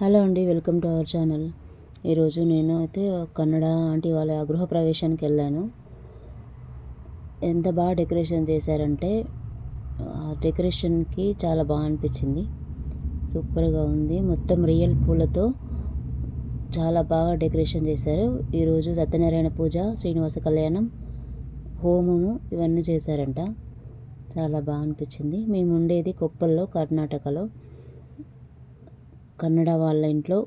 Hello అండి welcome to our channel. ఈరోజు నేను అయితే కన్నడ ఆంటీ వాళ్ళ గృహప్రవేశానికి వెళ్ళాను. ఎంత బాగా డెకరేషన్ చేశారంటే డెకరేషన్కి చాలా బాగా అనిపించింది. సూపర్గా ఉంది. మొత్తం రియల్ పూలతో చాలా బాగా డెకరేషన్ చేశారు. ఈరోజు సత్యనారాయణ పూజ శ్రీనివాస కళ్యాణం హోమము ఇవన్నీ చేశారంట. చాలా బాగా అనిపించింది. మేము ఉండేది కొప్పల్లో కర్ణాటకలో. కన్నడ వాళ్ళ ఇంట్లో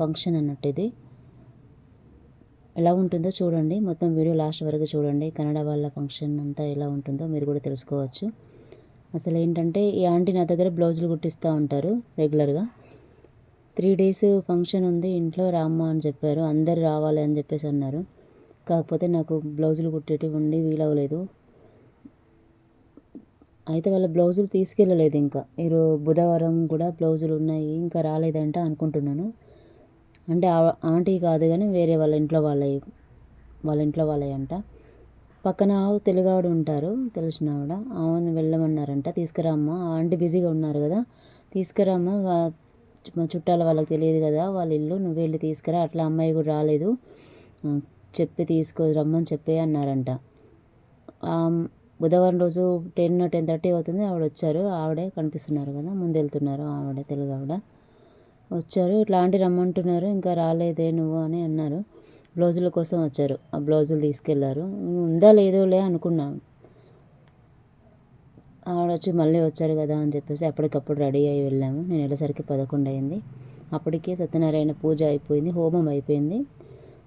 ఫంక్షన్ అన్నట్టు ఇది ఎలా ఉంటుందో చూడండి. మొత్తం వీడియో లాస్ట్ వరకు చూడండి. కన్నడ వాళ్ళ ఫంక్షన్ అంతా ఎలా ఉంటుందో మీరు కూడా తెలుసుకోవచ్చు. అసలు ఏంటంటే ఈ ఆంటీ నా దగ్గర బ్లౌజులు కుట్టిస్తూ ఉంటారు రెగ్యులర్గా. త్రీ డేస్ ఫంక్షన్ ఉంది. ఇంట్లో రామ్మ అని చెప్పారు. అందరు రావాలి అని చెప్పేసి అన్నారు. కాకపోతే నాకు బ్లౌజులు కుట్టేటివి ఉండి వీలవ్వలేదు. అయితే వాళ్ళ బ్లౌజులు తీసుకెళ్ళలేదు ఇంకా. మీరు బుధవారం కూడా బ్లౌజులు ఉన్నాయి ఇంకా రాలేదంట అనుకుంటున్నాను. అంటే ఆంటీ కాదు కానీ వేరే వాళ్ళ ఇంట్లో వాళ్ళవి వాళ్ళ ఇంట్లో వాళ్ళవి అంట పక్కన తెలుగు ఆవిడ ఉంటారు తెలిసిన ఆవిడ ఆమెను వెళ్ళమన్నారంట తీసుకురామ్మా. ఆంటీ బిజీగా ఉన్నారు కదా తీసుకురామ్మా. మా చుట్టాల వాళ్ళకి తెలియదు కదా వాళ్ళ ఇల్లు నువ్వు వెళ్ళి తీసుకురా. అట్లా అమ్మాయి కూడా రాలేదు. చెప్పి తీసుకో రమ్మని చెప్పి అన్నారంట. బుధవారం రోజు టెన్ టెన్ థర్టీ అవుతుంది. ఆవిడ వచ్చారు ఆవిడే కనిపిస్తున్నారు కదా. ముందు వెళ్తున్నారు ఆవిడ తెలుగు ఆవిడ. వచ్చారు. ఇట్లాంటి రమ్మంటున్నారు. ఇంకా రాలేదే నువ్వు అని అన్నారు. బ్లౌజుల కోసం వచ్చారు. ఆ బ్లౌజులు తీసుకెళ్ళారు. ఉందా లేదోలే అనుకున్నాను ఆవిడ వచ్చి మళ్ళీ వచ్చారు కదా అని చెప్పేసి అప్పటికప్పుడు రెడీ అయ్యి వెళ్ళాము. నేను వెళ్ళేసరికి పదకొండు అయింది. అప్పటికే సత్యనారాయణ పూజ అయిపోయింది. హోమం అయిపోయింది.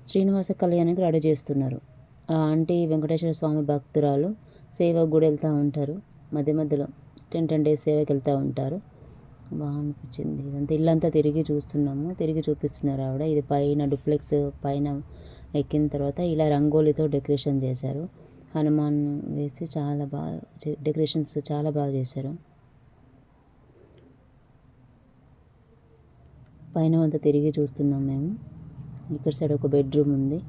శ్రీనివాస కళ్యాణానికి రెడీ చేస్తున్నారు. ఆంటీ వెంకటేశ్వర స్వామి భక్తురాలు సేవకు కూడా వెళ్తూ ఉంటారు. మధ్య మధ్యలో టెన్ టెన్ డేస్ సేవకి వెళ్తూ ఉంటారు. బాగా అనిపించింది. ఇదంతా ఇల్లంతా తిరిగి చూస్తున్నాము. తిరిగి చూపిస్తున్నారు ఆవిడ. ఇది పైన డూప్లెక్స్ పైన ఎక్కిన తర్వాత ఇలా రంగోలీతో డెకరేషన్ చేశారు. హనుమాన్ వేసి చాలా బాగా డెకరేషన్స్ చాలా బాగా చేశారు. పైన అంతా తిరిగి చూస్తున్నాం మేము. ఇక్కడ సైడ్ ఒక బెడ్రూమ్ ఉంది.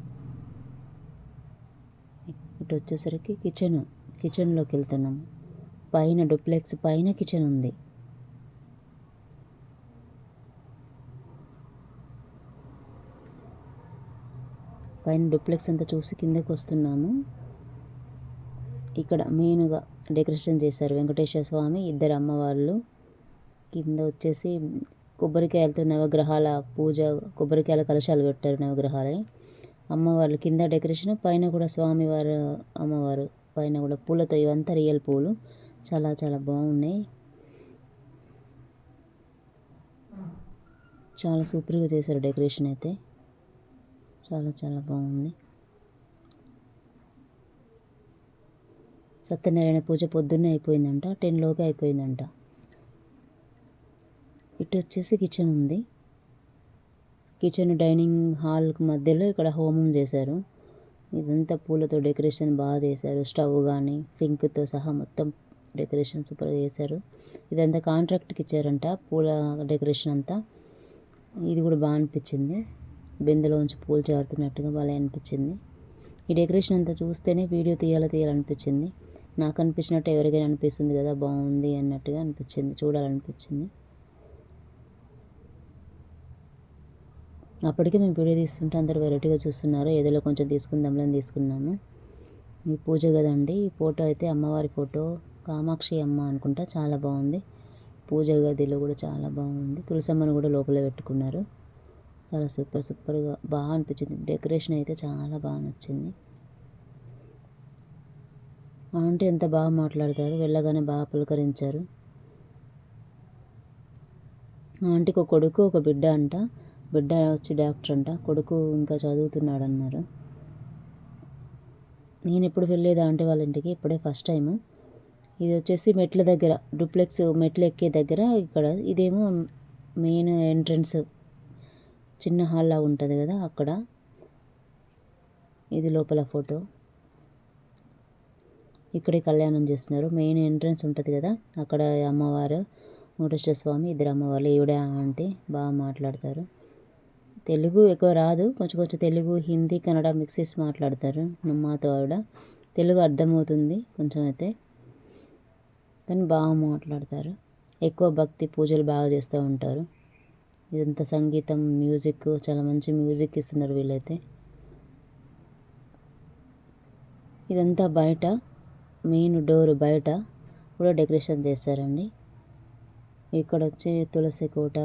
ఇటు వచ్చేసరికి కిచెన్ కిచెన్లోకి వెళ్తున్నాం. పైన డూప్లెక్స్ పైన కిచెన్ ఉంది. పైన డూప్లెక్స్ అంతా చూసి కిందకి వస్తున్నాము. ఇక్కడ మెయిన్గా డెకరేషన్ చేశారు వెంకటేశ్వర స్వామి ఇద్దరు అమ్మవాళ్ళు కింద వచ్చేసి కొబ్బరికాయలతో నవగ్రహాల పూజ కొబ్బరికాయల కలశాలు పెట్టారు నవగ్రహాలే. అమ్మవార్లు కింద డెకరేషన్ పైన కూడా స్వామివారు అమ్మవారు పైన కూడా పూలతో ఇవంతా రియల్ పూలు. చాలా చాలా బాగున్నాయి. చాలా సూపర్గా చేశారు డెకరేషన్ అయితే. చాలా చాలా బాగుంది. సత్యనారాయణ పూజ పొద్దున్నే అయిపోయిందంట టెన్ లోపే అయిపోయిందంట. ఇటు వచ్చేసి కిచెన్ ఉంది. కిచెన్ డైనింగ్ హాల్ మధ్యలో ఇక్కడ హోమం చేశారు. ఇదంతా పూలతో డెకరేషన్ బాగా చేశారు. స్టవ్ కానీ సింక్తో సహా మొత్తం డెకరేషన్ సూపర్గా చేశారు. ఇదంతా కాంట్రాక్ట్కి ఇచ్చారంట పూల డెకరేషన్ అంతా. ఇది కూడా బాగా అనిపించింది. బిందెలోంచి పూలు జారుతున్నట్టుగా బాగా అనిపించింది. ఈ డెకరేషన్ అంతా చూస్తేనే వీడియో తీయాలి తీయాలనిపించింది. నాకు అనిపించినట్టు ఎవరికైనా అనిపిస్తుంది కదా బాగుంది అన్నట్టుగా అనిపించింది చూడాలనిపించింది. అప్పటికే మేము వీడియో తీస్తుంటే అందరు వెరైటీగా చూస్తున్నారు. ఏదో కొంచెం తీసుకుందాంలే తీసుకున్నాము. ఈ పూజ కదండి ఈ ఫోటో అయితే అమ్మవారి ఫోటో కామాక్షి అమ్మ అనుకుంటా చాలా బాగుంది. పూజ గదిలో కూడా చాలా బాగుంది. తులసమ్మను కూడా లోపల పెట్టుకున్నారు. చాలా సూపర్ సూపర్గా బాగా అనిపించింది. డెకరేషన్ అయితే చాలా బాగా నచ్చింది. ఆంటీ ఎంత బాగా మాట్లాడతారు వెళ్ళగానే బాగా పులకరించారు. ఆంటీకి ఒక కొడుకు ఒక బిడ్డ అంట. బిడ్డ వచ్చి డాక్టర్ అంట కొడుకు ఇంకా చదువుతున్నాడు అన్నారు నేను ఎప్పుడు వెళ్ళేదా అంటే వాళ్ళ ఇంటికి? ఇప్పుడే ఫస్ట్ టైం ఇది వచ్చేసి మెట్ల దగ్గర డూప్లెక్స్ మెట్లు ఎక్కే దగ్గర ఇక్కడ. ఇదేమో మెయిన్ ఎంట్రన్స్ చిన్న హాల్లా ఉంటుంది కదా అక్కడ. ఇది లోపల ఫోటో. ఇక్కడే కళ్యాణం చేస్తున్నారు. మెయిన్ ఎంట్రన్స్ ఉంటుంది కదా అక్కడ అమ్మవారు వెంకటేశ్వర స్వామి ఇద్దరు అమ్మవారు ఈవిడ అంటే బాగా మాట్లాడతారు. తెలుగు ఎక్కువ రాదు. కొంచెం కొంచెం తెలుగు హిందీ కన్నడ మిక్స్ చేసి మాట్లాడతారు. మాతో ఆవిడ. తెలుగు అర్థమవుతుంది కొంచెం అయితే. కానీ బాగా మాట్లాడతారు. ఎక్కువ భక్తి పూజలు బాగా చేస్తూ ఉంటారు. ఇదంతా సంగీతం మ్యూజిక్ చాలా మంచి మ్యూజిక్ ఇస్తున్నారు వీళ్ళైతే. ఇదంతా బయట మెయిన్ డోర్ బయట కూడా డెకరేషన్ చేస్తారండి. ఇక్కడ వచ్చి తులసి కోట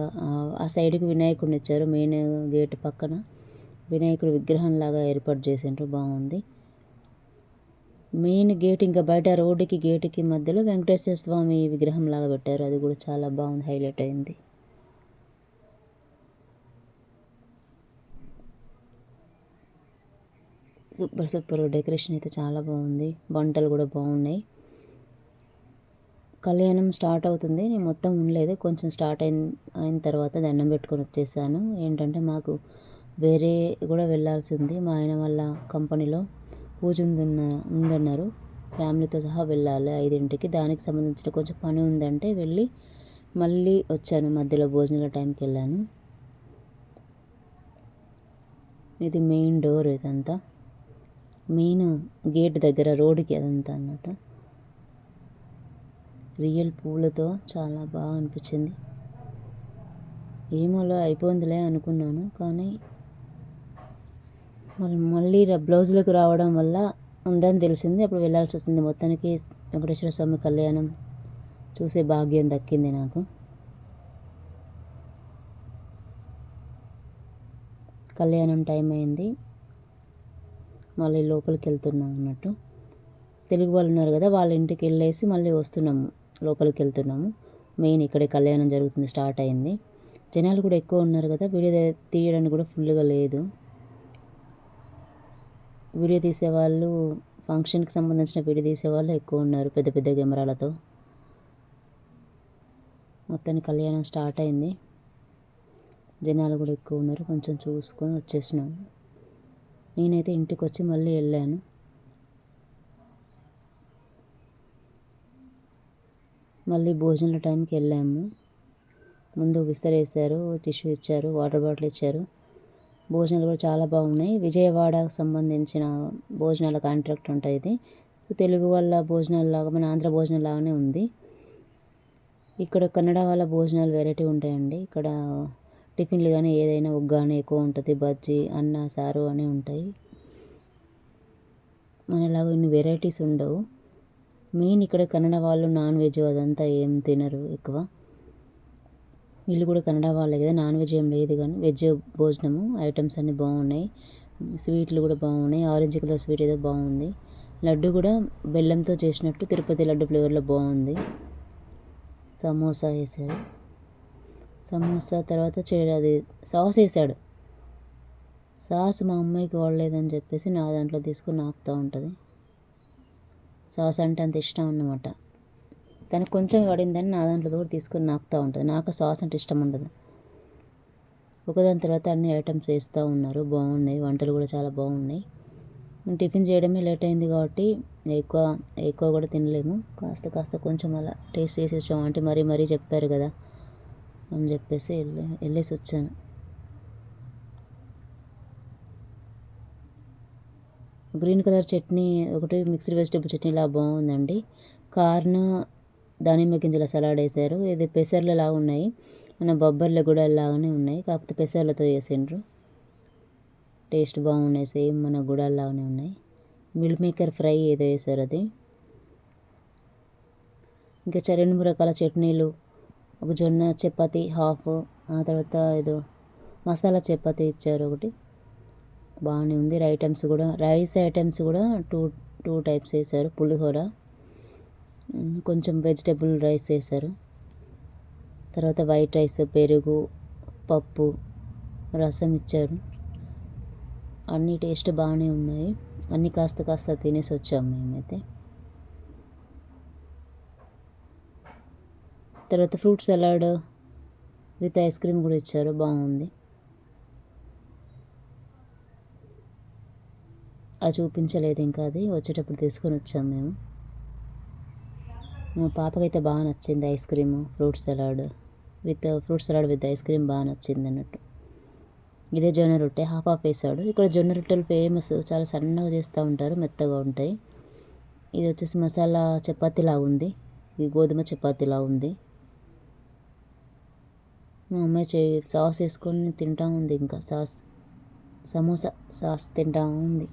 ఆ సైడ్కి వినాయకుడిని ఇచ్చారు మెయిన్ గేట్ పక్కన. వినాయకుడు విగ్రహం లాగా ఏర్పాటు చేసిండ్రు బాగుంది. మెయిన్ గేట్ ఇంకా బయట రోడ్డుకి గేటుకి మధ్యలో వెంకటేశ్వర స్వామి విగ్రహం లాగా పెట్టారు అది కూడా చాలా బాగుంది హైలైట్ అయింది. సూపర్ సూపర్ డెకరేషన్ అయితే చాలా బాగుంది వంటలు కూడా బాగున్నాయి. కళ్యాణం స్టార్ట్ అవుతుంది. నేను మొత్తం ఉండలేదు. కొంచెం స్టార్ట్ అయిన అయిన తర్వాత దండం పెట్టుకొని వచ్చేసాను. ఏంటంటే మాకు వేరే కూడా వెళ్ళాల్సి ఉంది. మా ఆయన వాళ్ళ కంపెనీలో పూజ ఉందన్న ఉందన్నారు. ఫ్యామిలీతో సహా వెళ్ళాలి ఐదింటికి. దానికి సంబంధించిన కొంచెం పని ఉందంటే వెళ్ళి మళ్ళీ వచ్చాను. మధ్యలో భోజనాల టైంకి వెళ్ళాను. ఇది మెయిన్ డోర్ ఇదంతా. మెయిన్ గేట్ దగ్గర రోడ్డుకి అదంతా అన్నట్టు రియల్ పూలతో చాలా బాగా అనిపించింది. ఏమోలో అయిపోయిందిలే అనుకున్నాను. కానీ మళ్ళీ మళ్ళీ బ్లౌజులకు రావడం వల్ల ఉందని తెలిసింది. అప్పుడు వెళ్ళాల్సి వస్తుంది. మొత్తానికి వెంకటేశ్వర స్వామి కళ్యాణం చూసే భాగ్యం దక్కింది నాకు. కళ్యాణం టైం అయింది. మళ్ళీ లోపలికి వెళ్తున్నాం అన్నట్టు. తెలుగు వాళ్ళు ఉన్నారు కదా వాళ్ళ ఇంటికి వెళ్ళేసి మళ్ళీ వస్తున్నాము. లోపలికి వెళ్తున్నాము మెయిన్ ఇక్కడే కళ్యాణం జరుగుతుంది స్టార్ట్ అయింది. జనాలు కూడా ఎక్కువ ఉన్నారు కదా వీడియో తీయడానికి కూడా ఫుల్గా లేదు. వీడియో తీసేవాళ్ళు ఫంక్షన్కి సంబంధించిన వీడియో తీసేవాళ్ళు ఎక్కువ ఉన్నారు పెద్ద పెద్ద కెమెరాలతో. మొత్తానికి కళ్యాణం స్టార్ట్ అయింది. జనాలు కూడా ఎక్కువ ఉన్నారు కొంచెం చూసుకొని వచ్చేసినాం. నేనైతే ఇంటికి వచ్చి మళ్ళీ వెళ్ళాను. మళ్ళీ భోజనాల టైంకి వెళ్ళాము. ముందు విస్తరేసారు టిష్యూ ఇచ్చారు వాటర్ బాటిల్ ఇచ్చారు. భోజనాలు కూడా చాలా బాగున్నాయి. విజయవాడకు సంబంధించిన భోజనాల కాంట్రాక్ట్ ఉంటుంది ఇది. తెలుగు వాళ్ళ భోజనాలు లాగా మన ఆంధ్ర భోజనం లాగానే ఉంది. ఇక్కడ కన్నడ వాళ్ళ భోజనాలు వెరైటీ ఉంటాయండి. ఇక్కడ టిఫిన్లు కానీ ఏదైనా ఉగ్గాని ఎక్కువ ఉంటుంది. బజ్జీ అన్న సారు అని ఉంటాయి. మనలాగా ఇన్ని వెరైటీస్ ఉండవు. మెయిన్ ఇక్కడ కన్నడ వాళ్ళు నాన్ వెజ్ అదంతా ఏం తినరు ఎక్కువ. వీళ్ళు కూడా కన్నడ వాళ్ళే కదా నాన్ వెజ్ ఏం లేదు కానీ వెజ్ భోజనము ఐటమ్స్ అన్నీ బాగున్నాయి. స్వీట్లు కూడా బాగున్నాయి. ఆరెంజ్ కలర్ స్వీట్ ఏదో బాగుంది. లడ్డు కూడా బెల్లంతో చేసినట్టు తిరుపతి లడ్డు ఫ్లేవర్లో బాగుంది. సమోసా వేసారు సమోసా తర్వాత అది సాస్ వేసాడు సాస్ మా అమ్మాయికి వాడలేదని చెప్పేసి నా దాంట్లో తీసుకుని నాకుతూ ఉంటుంది. సాస్ అంటే అంత ఇష్టం అన్నమాట. తనకు కొంచెం పడిందని నా దాంట్లో కూడా తీసుకొని నాకుతూ ఉంటుంది. నాకు సాస్ అంటే ఇష్టం ఉండదు. ఒకదాని తర్వాత అన్ని ఐటమ్స్ వేస్తూ ఉన్నారు. బాగున్నాయి. వంటలు కూడా చాలా బాగున్నాయి. టిఫిన్ చేయడమే లేట్ అయింది కాబట్టి ఎక్కువ ఎక్కువ కూడా తినలేము. కాస్త కాస్త కొంచెం అలా టేస్ట్ చేసి వచ్చాము. అంటే మరీ మరీ చెప్పారు కదా అని చెప్పేసి వెళ్ళి వెళ్ళేసి వచ్చాను. గ్రీన్ కలర్ చట్నీ ఒకటి మిక్స్డ్ వెజిటేబుల్ చట్నీ ఇలా బాగుందండి. కార్న్ దానిమ్మ గింజల సలాడ్ వేసారు. ఇది పెసర్లు లాగా ఉన్నాయి. మన బొబ్బర్ల కూడా లాగానే ఉన్నాయి. కాకపోతే పెసర్లతో వేసిండ్రు. టేస్ట్ బాగున్నాయి. సేమ్ మన గుడాల్లాగానే ఉన్నాయి. మిల్ మేకర్ ఫ్రై ఏదో వేసారు అది. ఇంకా రెండు మూడు రకాల చట్నీలు. ఒక జొన్న చపాతి హాఫ్ ఆ తర్వాత ఏదో మసాలా చపాతి ఇచ్చారు ఒకటి. బాగానే ఉంది. ఐటమ్స్ కూడా రైస్ ఐటమ్స్ కూడా టూ టూ టైప్స్ వేశారు. పులిహోర కొంచెం వెజిటేబుల్ రైస్ వేశారు. తర్వాత వైట్ రైస్ పెరుగు పప్పు రసం ఇచ్చారు. అన్ని టేస్ట్ బాగానే ఉన్నాయి. అన్నీ కాస్త కాస్త తినేసి వచ్చాము మేమైతే. తర్వాత fruit salad with ice cream కూడా ఇచ్చారు. బాగుంది. అది చూపించలేదు ఇంకా అది. వచ్చేటప్పుడు తీసుకొని వచ్చాము మేము. మా పాపకైతే బాగా నచ్చింది ice cream fruit salad. With fruit salad with ice cream బాగా నచ్చింది అన్నట్టు. ఇదే జొన్న రొట్టె హాఫ్ హాఫ్ వేసాడు ఇక్కడ జొన్న రొట్టెలు ఫేమస్ చాలా సన్నగా చేస్తూ ఉంటారు మెత్తగా ఉంటాయి. ఇది వచ్చేసి మసాలా చపాతీలా ఉంది. ఇది గోధుమ చపాతీలా ఉంది. మా అమ్మాయి చే సాస్ వేసుకొని తింటా ఉంది ఇంకా. సాస్ సమోసా సాస్ తింటా ఉంది.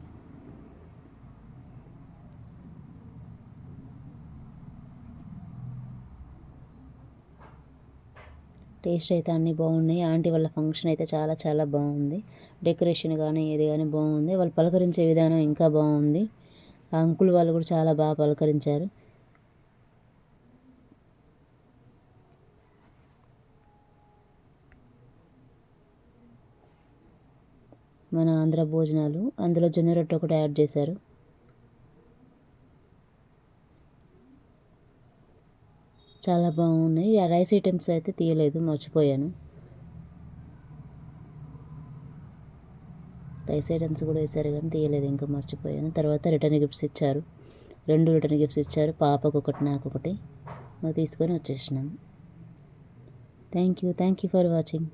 టేస్ట్ అయితే అన్నీ బాగున్నాయి. ఆంటీ వాళ్ళ ఫంక్షన్ అయితే చాలా చాలా బాగుంది. డెకరేషన్ కానీ ఏది కానీ బాగుంది. వాళ్ళు పలకరించే విధానం ఇంకా బాగుంది. ఆ అంకుల్ వాళ్ళు కూడా చాలా బాగా పలకరించారు. మన ఆంధ్ర భోజనాలు. అందులో జొన్న రొట్టె ఒకటి యాడ్ చేశారు. చాలా బాగున్నాయి. ఆ రైస్ ఐటమ్స్ అయితే తీయలేదు మర్చిపోయాను. రైస్ ఐటమ్స్ కూడా వేశారు కానీ తీయలేదు ఇంకా మర్చిపోయాను. తర్వాత రిటర్న్ గిఫ్ట్స్ ఇచ్చారు. రెండు రిటర్న్ గిఫ్ట్స్ ఇచ్చారు. పాపకు ఒకటి నాకు ఒకటి తీసుకొని వచ్చేసినాం. Thank you thank you for watching.